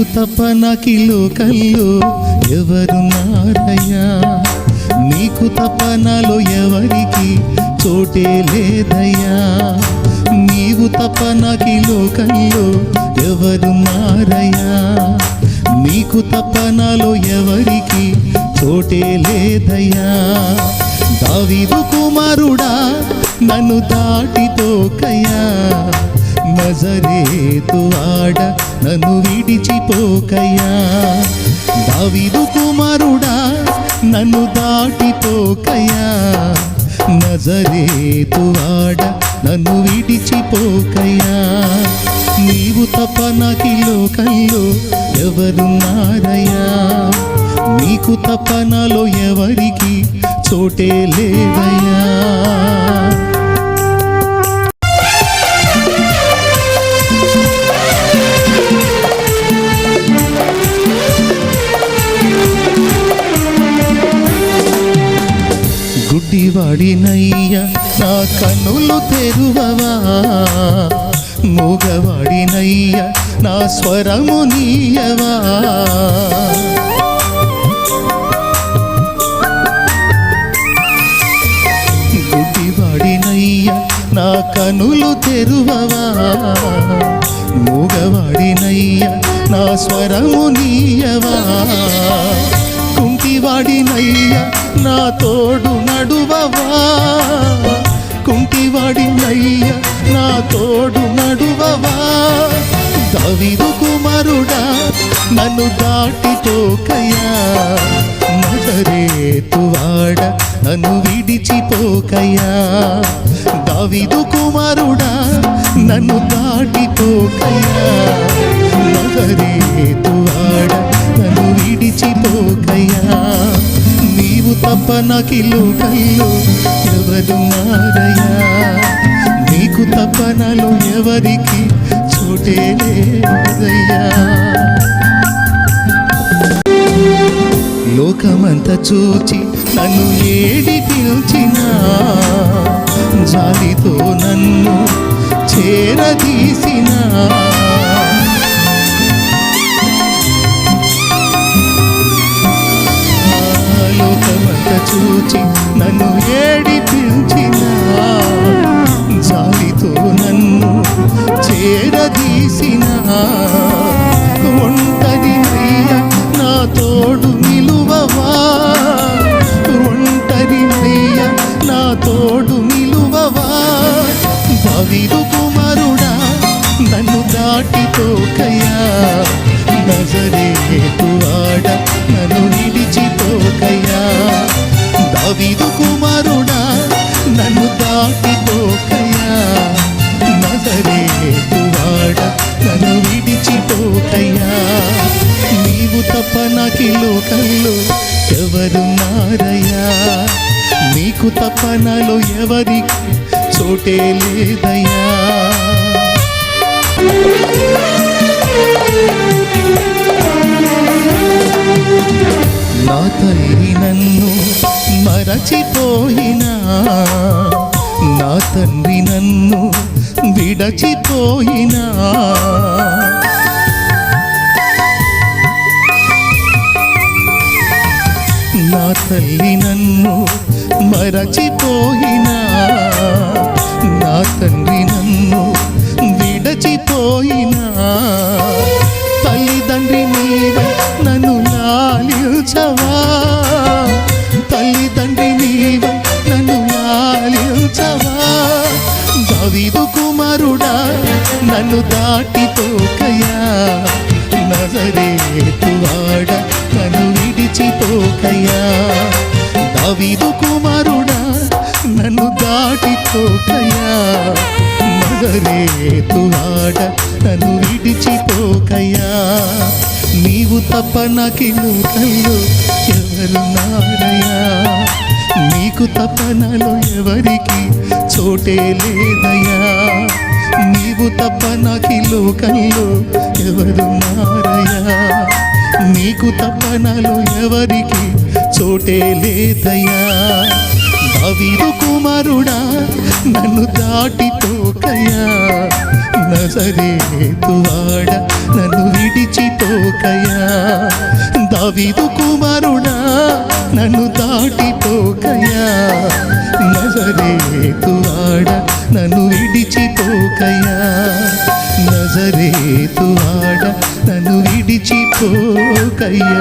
నీవు తప్ప నాకి లోకల్లో ఎవరున్నారయ్యా నీకు తప్ప నాలో ఎవరికి చోటే లేదయ్యా? నీవు తప్ప నాకి లోకల్లో ఎవరున్నారయ్యా నీకు తప్ప నాలో ఎవరికి చోటే లేదయ్యా? దావీదు కుమారుడా నన్ను దాటితోకయ్యా నజరేతు ఆడ నన్ను విడిచిపోకయ్యా. దావిదు కుమారుడా నన్ను దాటిపోకయ్యా. నజరేతు ఆడ నన్ను విడిచిపోకయ్యా. నీవు తప్ప నాకి లోకంలో ఎవరున్నారయ్యా? నీకు తప్ప నాలో ఎవరికి చోటే లేదయ్యా. గుడ్డివాడినయ్య నా కన్నులు తెరువవా? మూగవాడినయ్య నా స్వరము నీయవా? గుడ్డివాడినయ్యా నా కనులు తెరువవా? మూగవాడినయ్య నా స్వరము నీయవా? కుంటివాడినయ్య నా తోడు నడువవా? కుంటివాడినయ్య నా తోడు నడువవా? దవిదు కుమారుడా నన్ను దాటి దాటిపోకయ్యా మదరేతువాడ నన్ను విడిచిపోకయ్యా దవిదు కుమారుడా నన్ను దాటి దాటిపోకయ్యా మదరేతు నకిలు తప్ప ఎవరు లోకల్లో నీకు తప్ప ఎవరికి చోటే లేదయ్యా? లోకమంతా చూచి నన్ను ఏడి పిలిచినా జాలితో నన్ను చేరదీసినా. చూచి నన్ను ఏడి జాలితో నన్ను చేరదీసినా దాటిపోకయ్యా నజరేతువాడ నన్ను విడిచిపోకయ్యా. నీవు తప్ప నాకి లోకంలో ఎవరున్నారయ్యా నీకు తప్ప నాలో ఎవరికి చోటే లేదయ్యా. తండ్రి నన్ను విడచిపోయినా. నా తల్లి నన్ను మరచిపోయినా. నా తండ్రి నన్ను విడచిపోయి దావీదు కుమారుడా నన్ను దాటిపోకయా నజరేతువాడ నన్ను విడిచిపోకయా దావీదు కుమారుడా నన్ను దాటిపోకయా నజరేతువాడ నన్ను విడిచిపోకయా నీవు తప్ప నాకి ఎవరు ఎవరున్నారయ్యా నీకు తపనలో ఎవరికి చోటే లేదయా నీవు తప్ప నాకి లోకంలో ఎవరున్నారయ్యా నీకు తపనలో ఎవరికి చోటే లేదయా దావీదు కుమారుడా నన్ను దాటిపోకయ్యా నజరేతువాడ నన్ను విడిచిపోకయా దవిదు కుమారుడా నన్ను విడిచిపోకయా నజరేతు ఆడ నన్ను విడిచిపోకయ్యా.